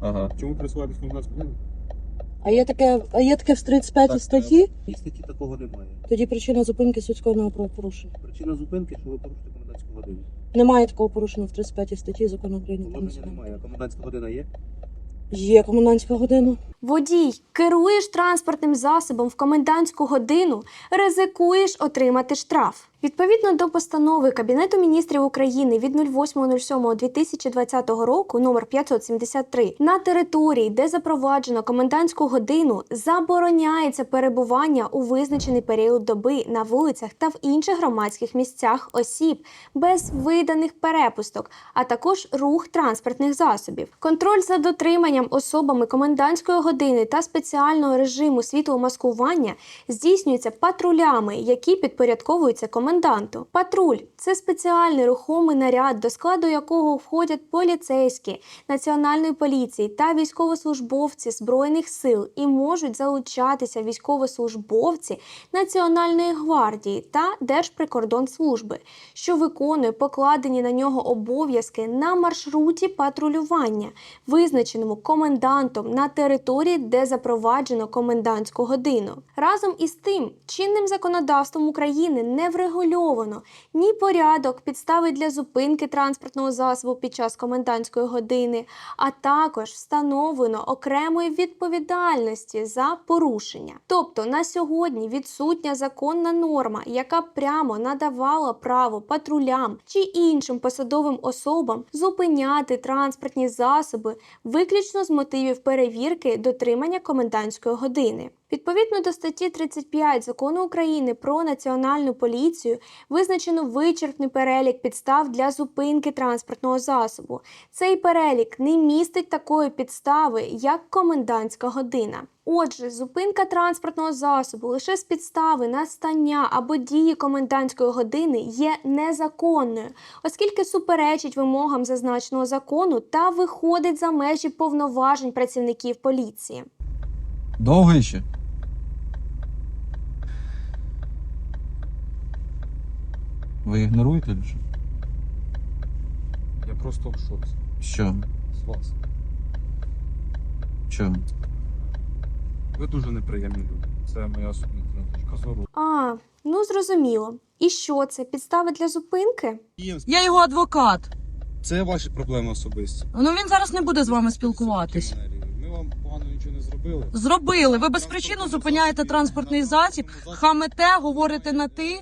Ага. Чому присуваєтесь комендантську годину? А є таке, а є таке в 35 Так, статті? В статті такого немає. Тоді причина зупинки судського правопорушення. Причина зупинки, що ви порушите комендантську годину. Немає такого порушення в 35 статті закону України про Положення національну. немає, а комендантська година є. Є комендантська година. Водій, керуєш транспортним засобом в комендантську годину, ризикуєш отримати штраф. Відповідно до постанови Кабінету міністрів України від 08.07.2020 року номер 573 на території, де запроваджено комендантську годину, забороняється перебування у визначений період доби на вулицях та в інших громадських місцях осіб без виданих перепусток, а також рух транспортних засобів. Контроль за дотриманням особами комендантської години та спеціального режиму світломаскування здійснюється патрулями, які підпорядковуються коменданту. Патруль це спеціальний рухомий наряд, до складу якого входять поліцейські, національної поліції та військовослужбовці збройних сил і можуть залучатися військовослужбовці Національної гвардії та Держприкордонслужби, що виконує покладені на нього обов'язки на маршруті патрулювання, визначеному комендантом на території, де запроваджено комендантську годину. Разом із тим, чинним законодавством України не врегульовано ні порядок, підстави для зупинки транспортного засобу під час комендантської години, а також встановлено окремої відповідальності за порушення. Тобто на сьогодні відсутня законна норма, яка прямо надавала право патрулям чи іншим посадовим особам зупиняти транспортні засоби виключно з мотивів перевірки дотримання комендантської години. Відповідно до статті 35 закону України про національну поліцію визначено вичерпний перелік підстав для зупинки транспортного засобу. Цей перелік не містить такої підстави, як комендантська година. Отже, зупинка транспортного засобу лише з підстави настання або дії комендантської години є незаконною, оскільки суперечить вимогам зазначеного закону та виходить за межі повноважень працівників поліції. Довго ще? Ви ігноруєте чи? Я просто в шоці Що? з вас. Що? Ви дуже неприємні люди. Це моя суб'єктивна точка зору. А, ну зрозуміло. І що це? Підстави для зупинки? Я його адвокат. Це ваші проблеми особисті. Ну він зараз не буде з вами спілкуватись. Ми вам погано нічого не зробили. Зробили. Ви без причини зупиняєте транспортний засіб, хамете, говорите на ти,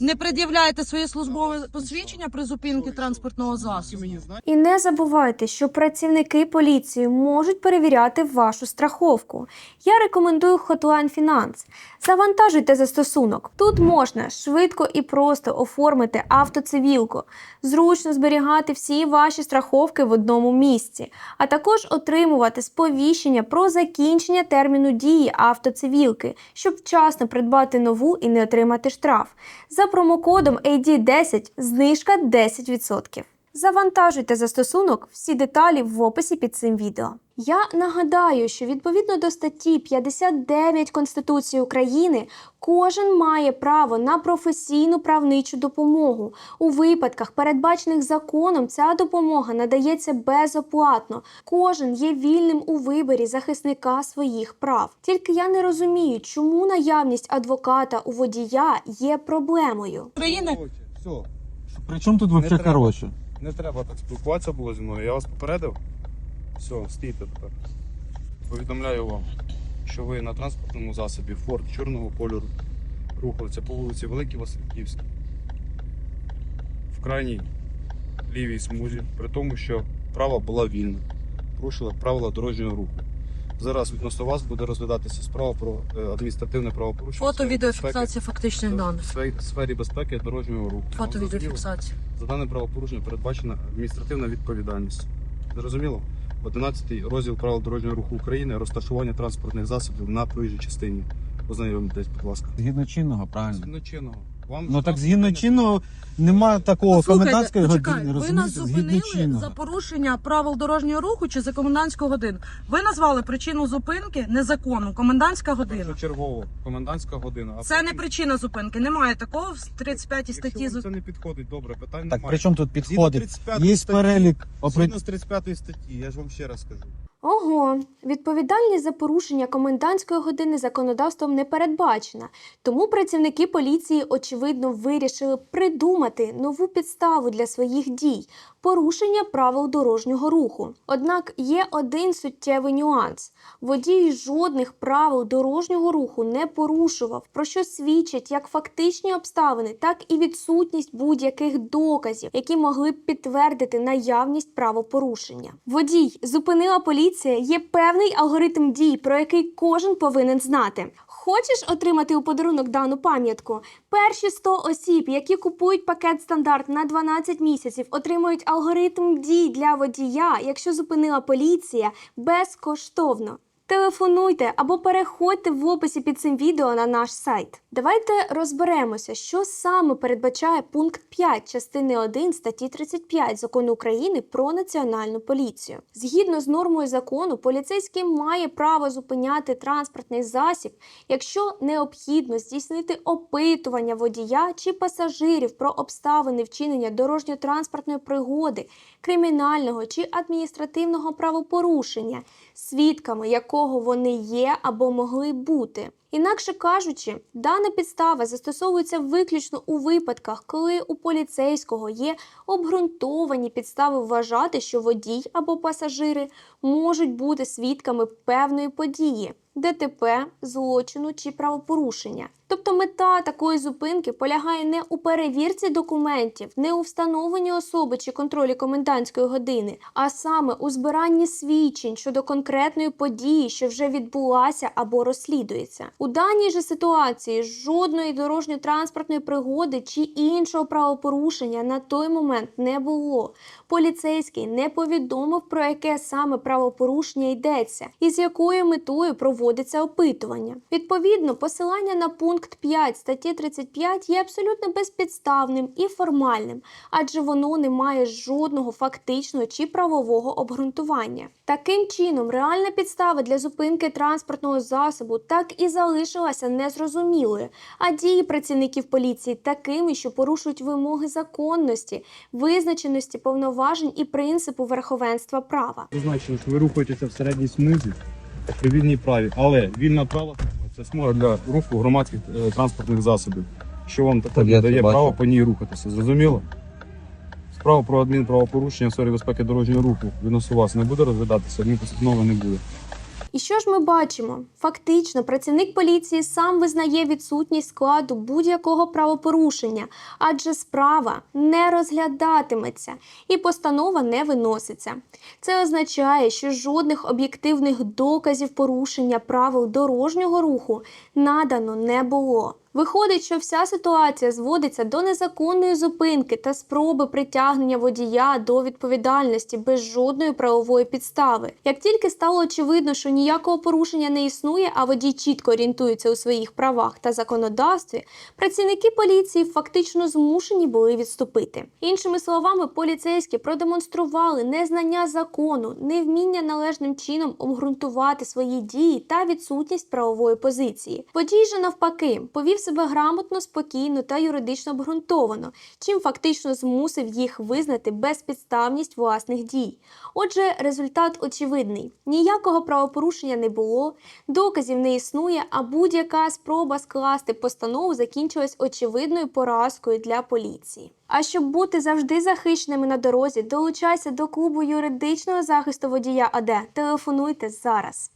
не пред'являєте своє службове посвідчення при зупинці транспортного засобу. І не забувайте, що працівники поліції можуть перевіряти вашу страховку. Я рекомендую Hotline Finance. Завантажуйте застосунок. Тут можна швидко і просто оформити автоцивілку, зручно зберігати всі ваші страховки в одному місці, а також отримувати сповіщення про закінчення терміну дії автоцивілки, щоб вчасно придбати нову і не отримати штраф. За промокодом AD10 знижка 10%. Завантажуйте застосунок, всі деталі в описі під цим відео. Я нагадаю, що відповідно до статті 59 Конституції України кожен має право на професійну правничу допомогу. У випадках, передбачених законом, ця допомога надається безоплатно. Кожен є вільним у виборі захисника своїх прав. Тільки я не розумію, чому наявність адвоката у водія є проблемою. України Все, При чому тут взагалі треба. Не треба так спілкуватися було зі мною. Я вас попередив. Все, стійте тепер. Повідомляю вам, що ви на транспортному засобі Форд чорного кольору рухалися по вулиці Великій Васильківській. В крайній лівій смузі, при тому, що права була вільна. Порушила правила дорожнього руху. Зараз відносно вас буде розглядатися справа про е, адміністративне правопорушення. фото, відеофіксація фактичних даних. в сфері- безпеки дорожнього руху. Фото, відеофіксація. За дане правопорушення передбачена адміністративна відповідальність. Зрозуміло? 11 розділ правил дорожнього руху України розташування транспортних засобів на проїжджій частині. Ознайомтесь, будь ласка. Згідно чинного, правильно. Згідно чинного. Вам Ну так згідно не- чинного нема такого Послухайте, комендантської години, ви нас розумієте? Згідно зупинили за порушення правил дорожнього руху чи за комендантську годину. Ви назвали причину зупинки незаконну. Комендантська година. Першочергово. Комендантська година. А Це не потім- причина зупинки. Немає такого в 35 Якщо статті. вам зу- це не підходить, добре, питань Так немає. при чому тут Згідно підходить? 35 Є статті- перелік опри- Згідно з 35 статті, я ж вам ще раз скажу. Ого, відповідальність за порушення комендантської години законодавством не передбачена, тому працівники поліції, очевидно, вирішили придумати нову підставу для своїх дій порушення правил дорожнього руху. Однак є один суттєвий нюанс: водій жодних правил дорожнього руху не порушував, про що свідчать як фактичні обставини, так і відсутність будь-яких доказів, які могли б підтвердити наявність правопорушення. Водій зупинила поліція. Є певний алгоритм дій, про який кожен повинен знати. Хочеш отримати у подарунок дану пам'ятку? Перші 100 осіб, які купують пакет стандарт на 12 місяців, отримують алгоритм дій для водія, якщо зупинила поліція, безкоштовно. Телефонуйте або переходьте в описі під цим відео на наш сайт. Давайте розберемося, що саме передбачає пункт 5 частини 1 статті 35 закону України про національну поліцію. Згідно з нормою закону, поліцейський має право зупиняти транспортний засіб, якщо необхідно здійснити опитування водія чи пасажирів про обставини вчинення дорожньо-транспортної пригоди, кримінального чи адміністративного правопорушення, свідками якого вони є або могли бути. Інакше кажучи, дана підстава застосовується виключно у випадках, коли у поліцейського є обґрунтовані підстави вважати, що водій або пасажири можуть бути свідками певної події. ДТП, злочину чи правопорушення. Тобто мета такої зупинки полягає не у перевірці документів, не у встановленні особи чи контролі комендантської години, а саме у збиранні свідчень щодо конкретної події, що вже відбулася або розслідується. У даній же ситуації жодної дорожньо-транспортної пригоди чи іншого правопорушення на той момент не було. Поліцейський не повідомив про яке саме правопорушення йдеться і з якою метою проводиться опитування. Відповідно, посилання на пункт 5 статті 35 є абсолютно безпідставним і формальним, адже воно не має жодного фактичного чи правового обґрунтування. Таким чином, реальна підстава для зупинки транспортного засобу так і залишилася незрозумілою, а дії працівників поліції такими, що порушують вимоги законності, визначеності повноважень і принципу верховенства права. Зазначено, що ви рухаєтеся в середній смузі при вільній праві, але вільна права це смуга для руху громадських е, транспортних засобів, що вам це дає бачу. право по ній рухатися. Зрозуміло? Справа про адмінправопорушення в сфері безпеки дорожнього руху відносно вас не буде розглядатися, адмінпостанови не буде. І що ж ми бачимо? Фактично, працівник поліції сам визнає відсутність складу будь-якого правопорушення, адже справа не розглядатиметься і постанова не виноситься. Це означає, що жодних об'єктивних доказів порушення правил дорожнього руху надано не було. Виходить, що вся ситуація зводиться до незаконної зупинки та спроби притягнення водія до відповідальності без жодної правової підстави. Як тільки стало очевидно, що ніякого порушення не існує, а водій чітко орієнтується у своїх правах та законодавстві, працівники поліції фактично змушені були відступити. Іншими словами, поліцейські продемонстрували незнання закону, невміння належним чином обґрунтувати свої дії та відсутність правової позиції. Водій же навпаки себе грамотно, спокійно та юридично обґрунтовано, чим фактично змусив їх визнати безпідставність власних дій. Отже, результат очевидний: ніякого правопорушення не було, доказів не існує, а будь-яка спроба скласти постанову закінчилась очевидною поразкою для поліції. А щоб бути завжди захищеними на дорозі, долучайся до клубу юридичного захисту водія АД. Телефонуйте зараз.